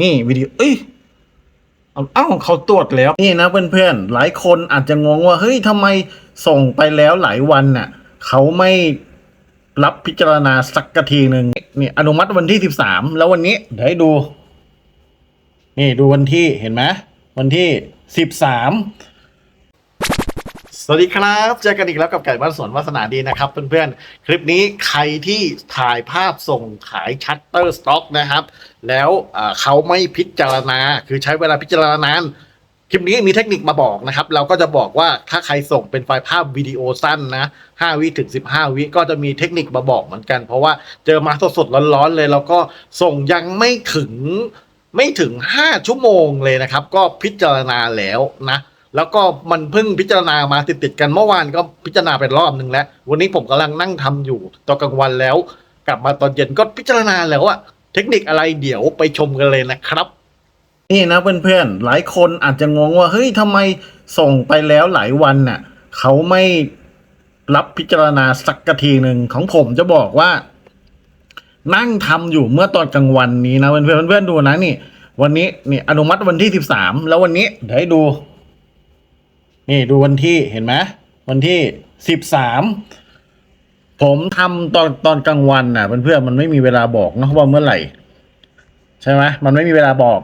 นี่วิดีโอเอ้ยเอาเอ้าเขาตรวจแล้ว นี่นะเพื่อนๆหลายคนอาจจะงงว่า เฮ้ยทำไมส่งไปแล้วหลายวันน่ะ เขาไม่รับพิจารณาสักกะทีหนึ่งนี่อนุมัติวันที่สิบสามแล้ววันนี้เดี๋ยวให้ดู นี่ดูวันที่เห็นไหมวันที่สิบสาม สวัสดีครับ เจอกันอีกแล้วกับไก่บ้านสวนวาสนาดีนะครับเพื่อนๆ คลิปนี้ใครที่ถ่ายภาพส่งขายชัตเตอร์สต็อกนะครับ แล้วเขาไม่พิจารณา คือใช้เวลาพิจารณานานคลิปนี้มีเทคนิคมาบอกนะครับ เราก็จะบอกว่าถ้าใครส่งเป็นไฟล์ภาพวิดีโอสั้นนะ5วิถึง 15 วิก็จะมีเทคนิคมาบอกเหมือนกัน เพราะว่าเจอมาสดๆร้อนๆเลยแล้วก็ส่งยังไม่ถึงไม่ถึง 5 ชั่วโมงเลยนะครับ ก็พิจารณาแล้วนะ แล้วก็มันเพิ่งพิจารณามาติดๆกันเมื่อวานก็พิจารณาไปรอบหนึ่งแล้ว วันนี้ผมกำลังนั่งทำอยู่ตอนกลางวันแล้ว กลับมาตอนเย็นก็พิจารณาแล้วอะเทคนิคอะไรเดี๋ยวไปชมกันเลยนะครับนี่นะเพื่อนๆ หลายคนอาจจะงงว่าเฮ้ยทำไมส่งไปแล้วหลายวันน่ะเขาไม่รับพิจารณาสักกะทีหนึ่งของผมจะบอกว่า นั่งทำอยู่เมื่อตอนกลางวันนี้นะเพื่อนๆเพื่อนๆดูนะนี่ วันนี้นี่อนุมัติวันที่สิบสามแล้ววันนี้เดี๋ยวให้ดู นี่ดูวันที่เห็นไหมวันที่สิบสามผมทำตอนตอนกลางวันน่ะเพื่อนๆมันไม่มีเวลาบอกนะว่าเมื่อไหร่ ใช่ไหมมันไม่มีเวลาบอก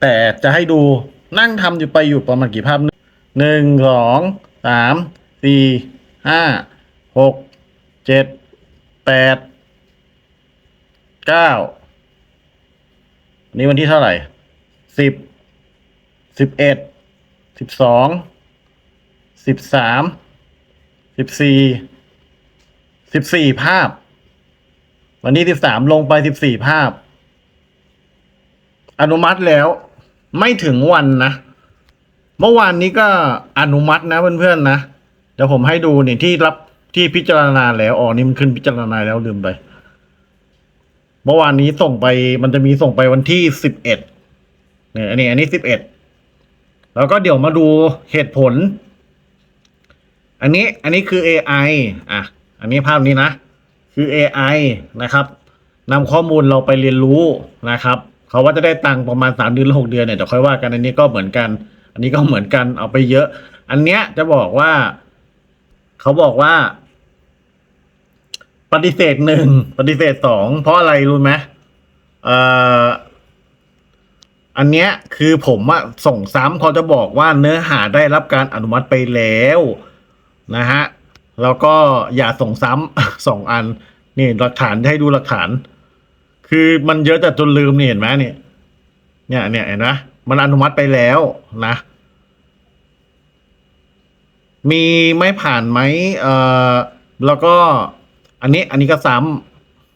แต่จะให้ดูนั่งทำอยู่ไปอยู่ประมาณกี่ภาพหนึ่งสองสามสี่ห้าหกเจ็ดแปดเก้านี่วันที่เท่าไหร่สิบสิบเอ็ดสิบสอง สิบสามสิบสี่สิบสี่ภาพ วันที่สิบสามลงไปสิบสี่ภาพ อนุมัติแล้ว ไม่ถึงวันนะเมื่อวานนี้ก็อนุมัตินะเพื่อนๆนะเดี๋ยวผมให้ดูนี่ที่รับที่พิจารณาแล้วอ๋อนี่มันขึ้นพิจารณาแล้วลืมไป เมื่อวานนี้ส่งไป มันจะมีส่งไปวันที่สิบเอ็ดเนี่ยอันนี้อันนี้สิบเอ็ดแล้วก็เดี๋ยวมาดูเหตุผล อันนี้อันนี้คือ AI อะ อันนี้ภาพนี้นะ คือ AI นะครับนำข้อมูลเราไปเรียนรู้นะครับเขาว่าจะได้ตังค์ประมาณสามเดือนหรือหกเดือนเนี่ยเดี๋ยวค่อยว่ากันอันนี้ก็เหมือนกัน อันนี้ก็เหมือนกันเอาไปเยอะ อันเนี้ยจะบอกว่าเขาบอกว่า ปฏิเสธหนึ่งปฏิเสธสองเพราะอะไรรู้ไหมเอ่ออันเนี้ยคือผมอะส่งซ้ำเขาจะบอกว่าเนื้อหาได้รับการอนุมัติไปแล้ว นะฮะ แล้วก็อย่าส่งซ้ำสองอัน นี่หลักฐานให้ดูหลักฐาน คือมันเยอะแต่จนลืมนี่เห็นไหมเนี่ยเนี่ยเนี่ยเห็นไหมมันอนุมัติไปแล้วนะ มีไม่ผ่านไหมเอ่อแล้วก็อันนี้อันนี้ก็ซ้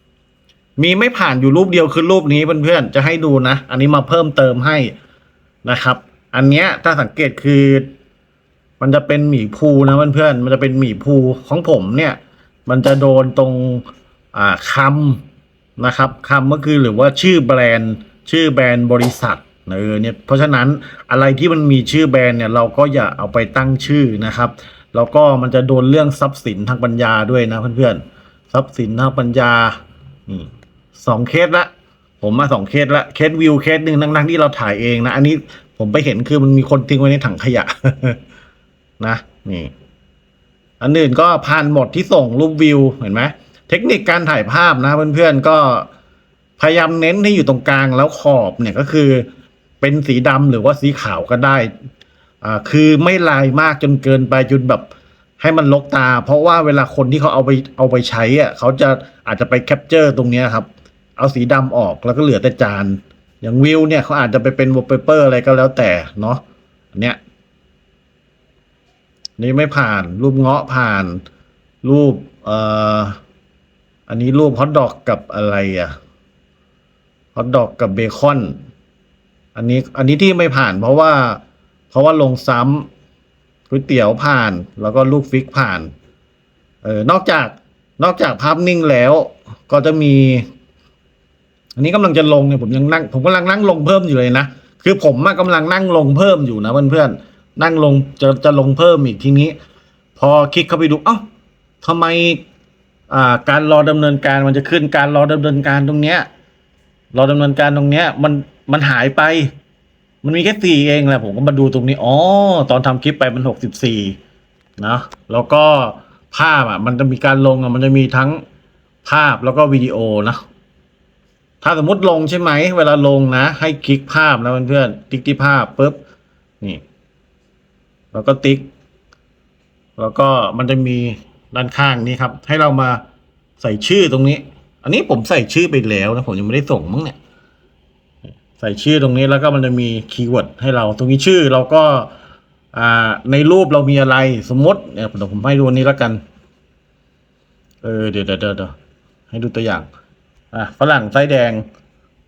ำมีไม่ผ่านอยู่รูปเดียวคือรูปนี้เพื่อนๆจะให้ดูนะ อันนี้มาเพิ่มเติมให้นะครับ อันเนี้ยถ้าสังเกตคือ มันจะเป็นหมีภูนะเพื่อนๆมันจะเป็นหมีภูของผมเนี่ย มันจะโดนตรงอ่าคำนะครับคำก็คือหรือว่าชื่อแบรนด์ ชื่อแบรนด์บริษัทเออเนี่ยเพราะฉะนั้นอะไรที่มันมีชื่อแบรนด์เนี่ยเราก็อย่าเอาไปตั้งชื่อนะครับแล้วก็มันจะโดนเรื่องทรัพย์สินทางปัญญาด้วยนะเพื่อนๆทรัพย์สินทางปัญญานี่สองเคสละผมมาสองเคสละเคสวิวเคสหนึ่งนั่งๆที่เราถ่ายเองนะ อันนี้ผมไปเห็นคือมันมีคนทิ้งไว้ในถังขยะ นะนี่ อันอื่นก็ผ่านหมดที่ส่งรูปวิวเห็นไหมเทคนิคการถ่ายภาพนะเพื่อนๆก็พยายามเน้นให้อยู่ตรงกลางแล้วขอบเนี่ยก็คือ เป็นสีดำหรือว่าสีขาวก็ได้อ่าคือไม่ลายมากจนเกินไปจนแบบให้มันลกตา เพราะว่าเวลาคนที่เขาเอาไปเอาไปใช้อะเขาจะอาจจะไปแคปเจอร์ตรงเนี้ยครับ เอาสีดำออกแล้วก็เหลือแต่จาน อย่างวิวเนี่ยเขาอาจจะไปเป็นวอลเปเปอร์อะไรก็แล้วแต่เนาะอันเนี้ย นี่ไม่ผ่าน รูปเงาะผ่าน รูปเอ่ออันนี้รูปฮอทดอกกับอะไรอะฮอทดอกกับเบคอน อันนี้อันนี้ที่ไม่ผ่าน เพราะว่า เพราะว่าลงซ้ำก๋วยเตี๋ยวผ่าน แล้วก็ลูกฟิกผ่านเออนอกจากนอกจากภาพนิ่งแล้ว ก็จะมี อันนี้กำลังจะลงเนี่ยผมยังนั่ง ผมกำลังนั่งลงเพิ่มอยู่เลยนะคือผมอะกำลังนั่งลงเพิ่มอยู่นะเพื่อนๆ นั่งลงจะจะลงเพิ่มอีกทีนี้ พอคลิกเข้าไปดู เอ้าทำไมอ่าการรอดำเนินการมันจะขึ้นการรอดำเนินการตรงเนี้ยรอดำเนินการตรงเนี้ย มันมันหายไป มันมีแค่สี่เองแหละผมก็มาดูตรงนี้อ๋อตอนทำคลิปไปมันหกสิบสี่นะแล้วก็ภาพอะ มันจะมีการลงอะมันจะมีทั้งภาพแล้วก็วิดีโอนะถ้าสมมติลงใช่ไหม เวลาลงนะ ให้คลิกภาพนะเพื่อนๆติ๊กที่ภาพปุ๊บนี่ แล้วก็ติ๊ก แล้วก็มันจะมีด้านข้างนี้ครับ ให้เรามาใส่ชื่อตรงนี้ อันนี้ผมใส่ชื่อไปแล้วนะผมยังไม่ได้ส่งมั้งเนี่ย ใส่ชื่อตรงนี้แล้วก็มันจะมีคีย์เวิร์ดให้เราตรงนี้ชื่อเราก็อ่าในรูปเรามีอะไรสมมติเนี่ยเดี๋ยวผมให้ดูนี้แล้วกันเออเดี๋ยวเดี๋ยวเดี๋ยวเดี๋ยวให้ดูตัวอย่างอะฝรั่งไส้แดง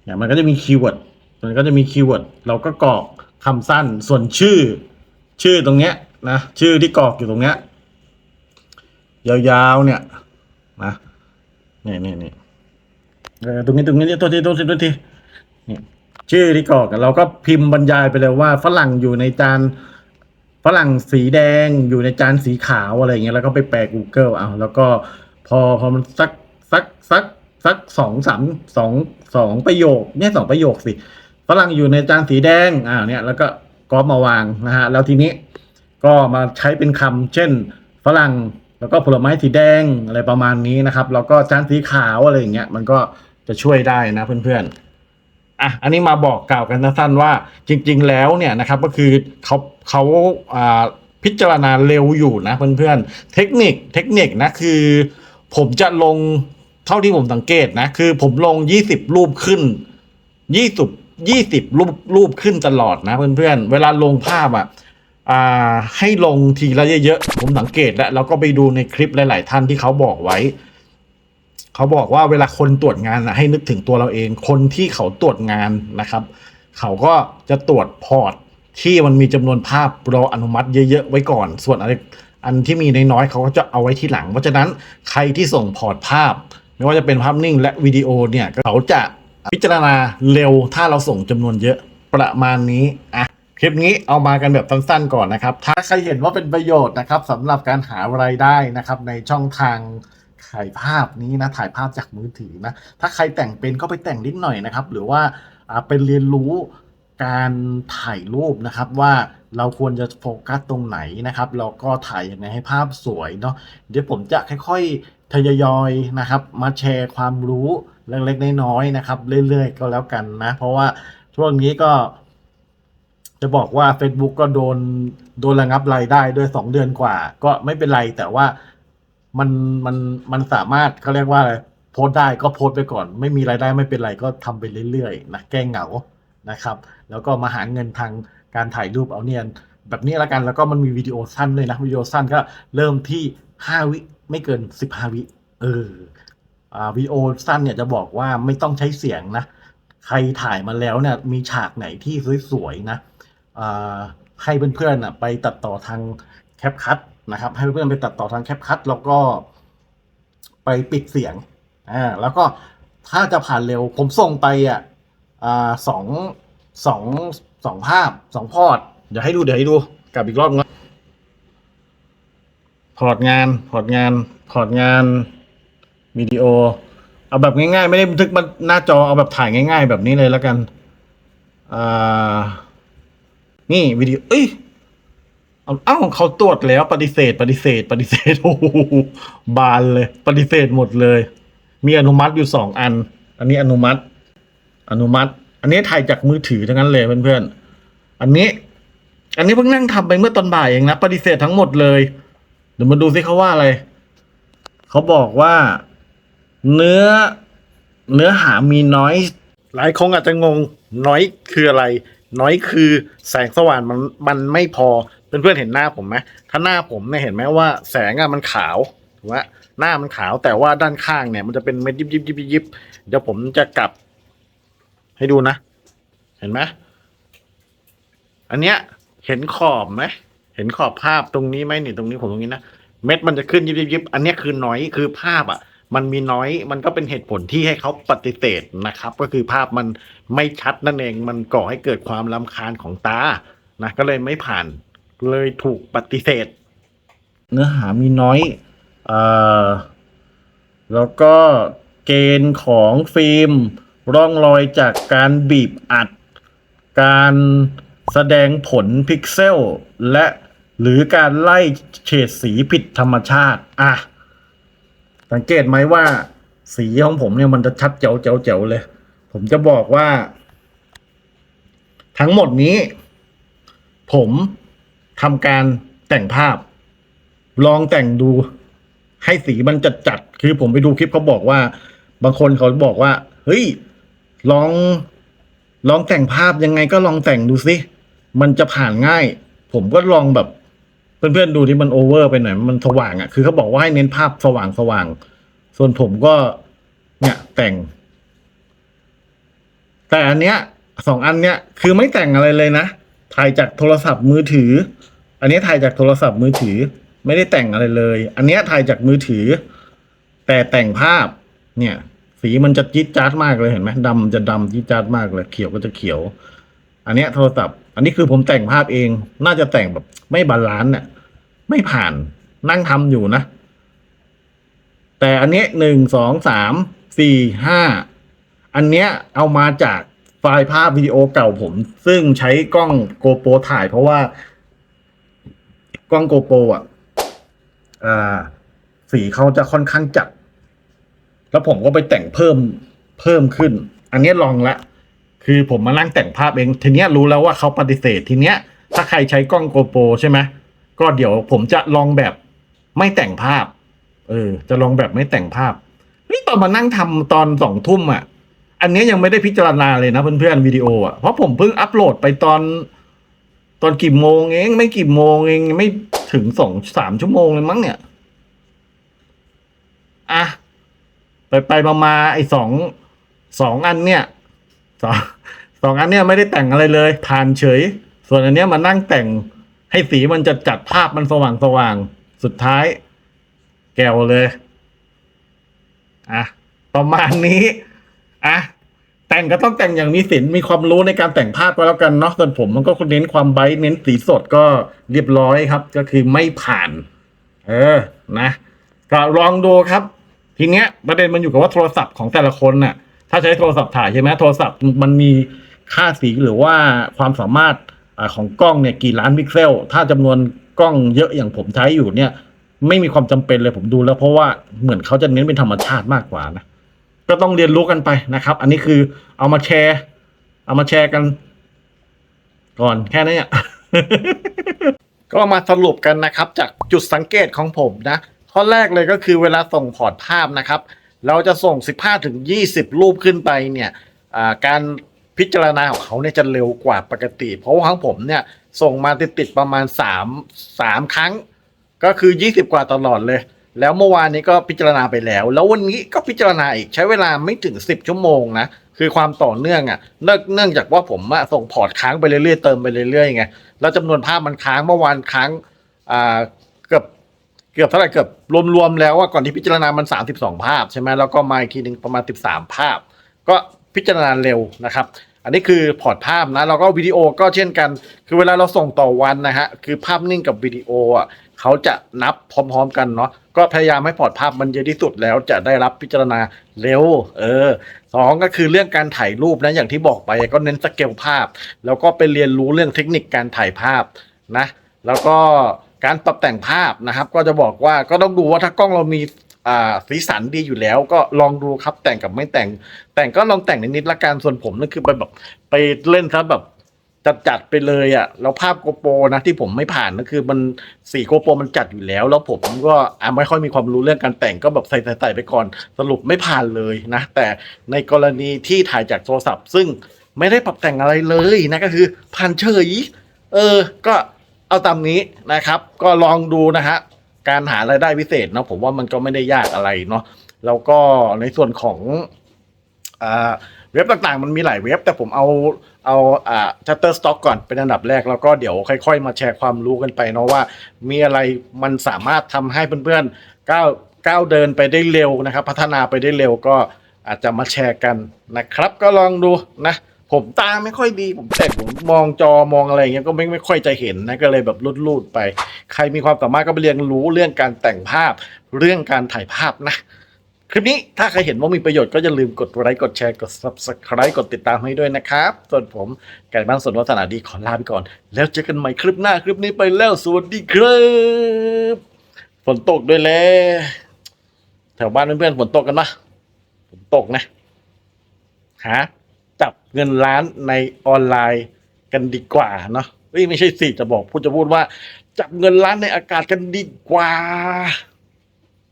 เนี่ยมันก็จะมีคีย์เวิร์ดมันก็จะมีคีย์เวิร์ดเราก็กรอกคำสั้นส่วนชื่อ ชื่อตรงเนี้ยนะชื่อที่กรอกอยู่ตรงเนี้ยยาวๆเนี่ยนะนี่นี่นี่เออตรงนี้ตรงนี้ตัวทีตัวทีตัวทีนี่ชื่อที่กรอกเราก็พิมพ์บรรยายไปเลยว่า ฝรั่งอยู่ในจานฝรั่งสีแดงอยู่ในจานสีขาวอะไรเงี้ยแล้วก็ไปแปล Google เอาแล้วก็พอพอมันสักสักสักสักสองสามสองสองประโยคเนี่ยสองประโยคสิฝรั่งอยู่ในจานสีแดงอ่าเนี่ยแล้วก็ ก๊อปมาวางนะฮะแล้วทีนี้ก็มาใช้เป็นคำเช่น ฝรั่งแล้วก็ผลไม้สีแดงอะไรประมาณนี้นะครับ แล้วก็จานสีขาวอะไรอย่างเงี้ยมันก็จะช่วยได้นะเพื่อนๆอะอันนี้มาบอกกล่าวกันสั้นๆว่าจริง ๆ แล้วเนี่ยนะครับก็คือเขาเขาอ่าพิจารณาเร็วอยู่นะเพื่อนๆ เทคนิคเทคนิคนะคือ ผมจะลงเท่าที่ผมสังเกตนะคือผมลง 20 รูปขึ้น 20 20รูปรูปขึ้นตลอดนะเพื่อนๆ เวลาลงภาพอะให้ลงทีละเยอะๆ ผมสังเกตแล้วแล้วก็ไปดูในคลิปหลาย ๆ ท่านที่เขาบอกไว้ เขาบอกว่าเวลาคนตรวจงานนะให้นึกถึงตัวเราเอง คนที่เขาตรวจงานนะครับ เขาก็จะตรวจพอร์ตที่มันมีจำนวนภาพรออนุมัติเยอะๆไว้ก่อน ส่วนอะไรอันที่มีน้อยๆเขาก็จะเอาไว้ที่หลัง เพราะฉะนั้นใครที่ส่งพอร์ตภาพ ไม่ว่าจะเป็นภาพนิ่งและวิดีโอเนี่ยเขาจะ พิจารณาเร็วถ้าเราส่งจำนวนเยอะประมาณนี้อะคลิปนี้เอามากันแบบสั้นๆก่อนนะครับ ถ้าใครเห็นว่าเป็นประโยชน์นะครับสำหรับการหารายได้นะครับ ในช่องทางถ่ายภาพนี้นะถ่ายภาพจากมือถือนะถ้าใครแต่งเป็นก็ไปแต่งนิดหน่อยนะครับ หรือว่าอ่าเป็นเรียนรู้การถ่ายรูปนะครับว่าเราควรจะโฟกัสตรงไหนนะครับ เราก็ถ่ายยังไงให้ภาพสวยเนาะเดี๋ยวผมจะค่อยๆ ทยอยนะครับมาแชร์ความรู้เล็กๆน้อยๆนะครับ เรื่อยๆก็แล้วกันนะ เพราะว่าช่วงนี้ก็จะบอกว่า Facebook ก็โดนโดนระงับรายได้ด้วยสองเดือนกว่า ก็ไม่เป็นไรแต่ว่ามันมันมันสามารถเขาเรียกว่าอะไรโพสได้ก็โพสไปก่อน ไม่มีรายได้ไม่เป็นไรก็ทำไปเรื่อยๆนะแก้เหงานะครับ แล้วก็มาหาเงินทางการถ่ายรูปเอาเนี่ยแบบนี้ละกันแล้วก็มันมีวิดีโอสั้นด้วยนะวิดีโอสั้นก็เริ่มที่ห้าวิ ไม่เกินสิบห้าวิเอออ่าวีโอสั้นเนี่ยจะบอกว่าไม่ต้องใช้เสียงนะ ใครถ่ายมาแล้วเนี่ยมีฉากไหนที่สวยๆนะอ่าให้เพื่อนๆน่ะไปตัดต่อทางแคปคัตนะครับ ให้เพื่อนๆไปตัดต่อทางแคปคัตแล้วก็ ไปปิดเสียงอ่าแล้วก็ถ้าจะผ่านเร็วผมส่งไปอะอ่าสองสองสองภาพสองพอร์ตเดี๋ยวให้ดูเดี๋ยวให้ดูกลับอีกรอบนึง พอร์ตงานพอร์ตงานพอร์ตงานวิดีโอ เอาแบบง่ายๆ ไม่ได้บันทึกมาหน้าจอเอาแบบถ่ายง่าย ๆ แบบนี้เลยแล้วกันอ่านี่วิดีโอเอ้ยเอาเอ้าเขาตรวจแล้วปฏิเสธ ปฏิเสธ ปฏิเสธโอ้โหบานเลย ปฏิเสธหมดเลย มีอนุมัติอยู่สองอัน อันนี้อนุมัติ อนุมัติ อันนี้ถ่ายจากมือถือทั้งนั้นเลยเพื่อนๆอันนี้ อันนี้เพิ่งนั่งทำไปเมื่อตอนบ่ายเองนะปฏิเสธทั้งหมดเลย ดี๋ยวมาดูซิเขาว่าอะไร เขาบอกว่า เนื้อ เนื้อหามีน้อยหลายคงอาจจะงงน้อยคืออะไร น้อยคือแสงสว่างมันมันไม่พอเพื่อนๆเห็นหน้าผมไหมถ้าหน้าผมเนี่ยเห็นไหมว่าแสงอะมันขาวถูกไหมหน้ามันขาวแต่ว่าด้านข้างเนี่ย มันจะเป็นเม็ดยิบยิบยิบยิบเดี๋ยวผมจะกลับ ให้ดูนะ เห็นไหมอันเนี้ยเห็นขอบไหม ห็นขอบภาพตรงนี้ไหมนี่ตรงนี้ผมตรงนี้นะเม็ดมันจะขึ้นยิบยิบยิบอันนี้คือน้อยคือภาพอะ มันมีน้อยมันก็เป็นเหตุผลที่ให้เขาปฏิเสธนะครับ ก็คือภาพมันไม่ชัดนั่นเองมันก่อให้เกิดความลำคาญของตานะก็เลยไม่ผ่านเลยถูกปฏิเสธ เนื้อหามีน้อยเอ่อแล้วก็เกณฑ์ของฟิล์มร่องรอยจากการบีบอัด การแสดงผลพิกเซล และ หรือการไล่เฉดสีผิดธรรมชาติอะสังเกตไหมว่า สีของผมเนี่ยมันจะชัดเจ๋วเจ๋วเจ๋วเลย ผมจะบอกว่า ทั้งหมดนี้ ผมทำการแต่งภาพ ลองแต่งดูให้สีมันจัดจัดคือผมไปดูคลิปเขาบอกว่า บางคนเขาบอกว่า เฮ้ย ลอง ลองแต่งภาพยังไงก็ลองแต่งดูสิ มันจะผ่านง่าย ผมก็ลองแบบ เพื่อนๆดูที่มันโอเวอร์ไปหน่อยมันสว่างอะ่ะคือเขาบอกว่าให้เน้นภาพสว่างสว่างๆส่วนผมก็ เนี่ยแต่ง แต่อันเนี้ยสองอันเนี้ยคือไม่แต่งอะไรเลยนะถ่ายจากโทรศัพท์มือถือ อันนี้ถ่ายจากโทรศัพท์มือถือ ไม่ได้แต่งอะไรเลย อันเนี้ยถ่ายจากมือถือ แต่แต่งภาพ เนี่ย สีมันจะจี๊ดจ๊าดมากเลยเห็นไหมดำจะดำจี๊ดจ๊าดมากเลย เขียวก็จะเขียว อันเนี้ยโทรศัพท์ อันนี้คือผมแต่งภาพเอง น่าจะแต่งแบบไม่บาลานซ์เนี่ยไม่ผ่านนั่งทำอยู่นะ แต่อันนี้หนึ่งสองสามสี่ห้าอันเนี้ยเอามาจากไฟล์ภาพวิดีโอเก่าผม ซึ่งใช้กล้องโกโปรถ่ายเพราะว่า กล้องโกโปรอะสีเขาจะค่อนข้างจัด แล้วผมก็ไปแต่งเพิ่มเพิ่มขึ้น อันนี้ลองละ คือผมมานั่งแต่งภาพเอง ทีเนี้ยรู้แล้วว่าเขาปฏิเสธทีเนี้ย ถ้าใครใช้กล้องโกโปรใช่ไหมก็เดี๋ยวผมจะลองแบบไม่แต่งภาพ เออ จะลองแบบไม่แต่งภาพเฮ้ยตอนมานั่งทำตอนสองทุ่มอะ อันเนี้ยยังไม่ได้พิจารณาเลยนะเพื่อนๆวิดีโออะเพราะผมเพิ่งอัปโหลดไปตอน ตอนกี่โมงเองไม่กี่โมงเองไม่ถึงสองสามชั่วโมงเลยมั้งเนี่ยอะไปไปมามาไอ้สองสองอันเนี่ย สองสองอันเนี่ยไม่ได้แต่งอะไรเลย ผ่านเฉย ส่วนอันเนี้ยมานั่งแต่งให้สีมันจะจัดภาพมันสว่างสว่าง สุดท้าย แกวเลยอะประมาณนี้อะแต่งก็ต้องแต่งอย่างมีศิลป์มีความรู้ในการแต่งภาพก็แล้วกันเนาะส่วนผมมันก็เน้นความไบท์เน้นสีสดก็เรียบร้อยครับ ก็คือไม่ผ่าน เออนะก็ลองดูครับ ทีเนี้ยประเด็นมันอยู่กับว่าโทรศัพท์ของแต่ละคนน่ะ ถ้าใช้โทรศัพท์ถ่ายใช่ไหมโทรศัพท์มันมีค่าสีหรือว่าความสามารถอของกล้องเนี่ยกี่ล้านพิกเซล ถ้าจำนวนกล้องเยอะอย่างผมใช้อยู่เนี่ย ไม่มีความจำเป็นเลยผมดูแล้วเพราะว่าเหมือนเขาจะเน้นเป็นธรรมชาติมากกว่านะก็ต้องเรียนรู้กันไปนะครับ อันนี้คือเอามาแชร์ เอามาแชร์กัน ก่อนแค่นี้นก็มาสรุปกันนะครับ จากจุดสังเกตของผมนะข้อแรกเลยก็คือเวลาส่งพอร์ตภาพนะครับ เราจะส่ง 15ถึง20 รูปขึ้นไปเนี่ยการพิจารณาของเขาเนี่ยจะเร็วกว่าปกติ เพราะว่าของผมเนี่ยส่งมาติดๆประมาณ 3 3 ครั้ง ก็คือ 20 กว่าตลอดเลย แล้วเมื่อวานนี้ก็พิจารณาไปแล้ว แล้ววันนี้ก็พิจารณาอีกใช้เวลาไม่ถึง 10 ชั่วโมงนะคือความต่อเนื่องอะ่ะเนื่องเนื่องจากว่าผมส่งพอร์ตค้างไปเรื่อยๆเติมไปเรื่อยๆไงแล้วจำนวนภาพมันค้างเมื่อวานค้างอ่า เกือบเท่าไหร่เกือบรวมๆแล้วว่าก่อนที่พิจารณามัน 32 ภาพใช่ไหมแล้วก็มาอีกทีหนึ่งประมาณ 13 ภาพ ก็พิจารณาเร็วนะครับ อันนี้คือพอร์ตภาพนะแล้วก็วิดีโอก็เช่นกัน คือเวลาเราส่งต่อวันนะฮะคือภาพนิ่งกับวิดีโออะเขาจะนับพร้อม ๆ กันเนาะก็พยายามให้พอร์ตภาพมันเยอะที่สุดแล้วจะได้รับพิจารณาเร็ว เออสองก็คือเรื่องการถ่ายรูปนะอย่างที่บอกไปก็เน้นสเกลภาพ แล้วก็ไปเรียนรู้เรื่องเทคนิคการถ่ายภาพนะ แล้วก็ การปรับแต่งภาพนะครับ ก็จะบอกว่าก็ต้องดูว่าถ้ากล้องเรามีสีสันดีอยู่แล้ว ก็ลองดูครับแต่งกับไม่แต่ง แต่งก็ลองแต่งนิดๆละกันส่วนผมนั่นคือไปแบบไปเล่นซะแบบจัดๆไปเลยอะ่ะแล้วภาพโกโปรนะที่ผมไม่ผ่านก็คือมันสีโกโปรมันจัดอยู่แล้ว แล้วผมก็อะไม่ค่อยมีความรู้เรื่องการแต่งก็แบบใส่ๆๆไปก่อน สรุปไม่ผ่านเลยนะ แต่ในกรณีที่ถ่ายจากโทรศัพท์ ซึ่งไม่ได้ปรับแต่งอะไรเลยนะก็คือผ่านเฉยเออ ก็ เอาตามนี้นะครับ ก็ลองดูนะฮะการหารายได้พิเศษเนาะผมว่ามันก็ไม่ได้ยากอะไรเนาะแล้วก็ในส่วนของเว็บต่างๆ มันมีหลายเว็บ แต่ผมเอาเอาอ่า Shutterstock ก่อนเป็นอันดับแรกแล้วก็เดี๋ยวค่อยๆ มาแชร์ความรู้กันไปเนาะว่า มีอะไรมันสามารถทำให้เพื่อนๆก้าวก้าวเดินไปได้เร็วนะครับ พัฒนาไปได้เร็วก็อาจจะมาแชร์กันนะครับ ก็ลองดูนะ ผมตาไม่ค่อยดีผมแต่ผมมองจอมองอะไรอย่างเงี้ยก็ไม่ไม่ค่อยจะเห็นนะก็เลยแบบลุดๆไป ใครมีความสามารถก็ไปเรียนรู้เรื่องการแต่งภาพ เรื่องการถ่ายภาพนะ คลิปนี้ถ้าใครเห็นว่ามีประโยชน์ก็อย่าลืมกดไลค์กดแชร์กด subscribe กดติดตามให้ด้วยนะครับ ส่วนผมไก่บ้านสนวัฒนาดีขอลาไปก่อน แล้วเจอกันใหม่คลิปหน้าคลิปนี้ไปแล้วสวัสดีครับฝนตกด้วยแลวแถวบ้านเพื่อนๆฝนตกกันปะฝนตกนะหา จับเงินล้านในออนไลน์กันดีกว่าเนาะเฮ้ยไม่ใช่สิจะบอกพูดจะพูดว่า จับเงินล้านในอากาศกันดีกว่า